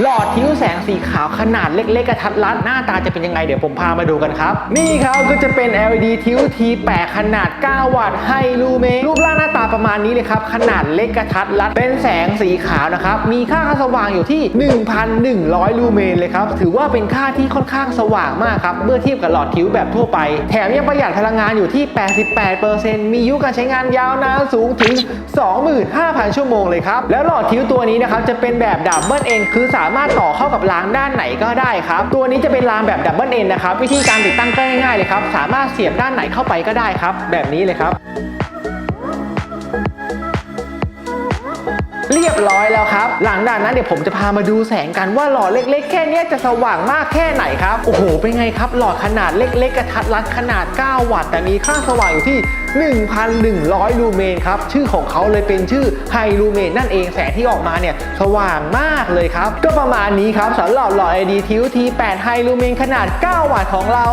หลอดทิ้วแสงสีขาวขนาดเล็กๆกระทัดรัดหน้าตาจะเป็นยังไงเดี๋ยวผมพามาดูกันครับ นี่ครับก็จะเป็น LED ทิ้ว T8 ขนาด 9 วัตต์ไฮลูเมนรูปร่าง ประมาณนี้เลยครับ ขนาดเล็กกระทัดรัด เป็นแสงสีขาวนะครับ มีค่าสว่างอยู่ที่ 1,100 ลูเมนเลยครับ ถือว่าเป็นค่าที่ค่อนข้างสว่างมากครับ เมื่อเทียบกับหลอดทิ้วแบบทั่วไป แถมยังประหยัดพลังงานอยู่ที่ 88%มีอายุการใช้งานยาวนานสูงถึง 25,000 ชั่วโมงเลยครับ แล้วหลอดทิ้วตัวนี้นะครับจะเป็นแบบดับเบิลเอ็นคือสามารถต่อเข้ากับรางด้านไหนก็ได้ครับ ตัวนี้จะเป็นรางแบบดับเบิลเอ็นนะครับ วิธีการติดตั้งก็ง่ายๆเลยครับ สามารถเสียบด้านไหนเข้าไปก็ได้ครับ แบบนี้เลยครับ ยบร้อยแล้วครับ หลังจากนั้นเดี๋ยวผมจะพามาดูแสงกันว่าหลอดเล็ก ๆ แค่เนี้ยจะสว่างมากแค่ไหนครับ โอ้โห เป็นไงครับ หลอดขนาดเล็ก ๆ กระทัดรัดขนาด 9 วัตต์ แต่มีค่าสว่างอยู่ที่ 1,100 ลูเมนครับ ชื่อของเขาเลยเป็นชื่อไฮลูเมนนั่นเองแสงที่ออกมาเนี่ยสว่างมากเลยครับ ก็ประมาณนี้ครับสำหรับหลอด LED ทิว T8 ไฮลูเมนขนาด 9 วัตต์ของเรา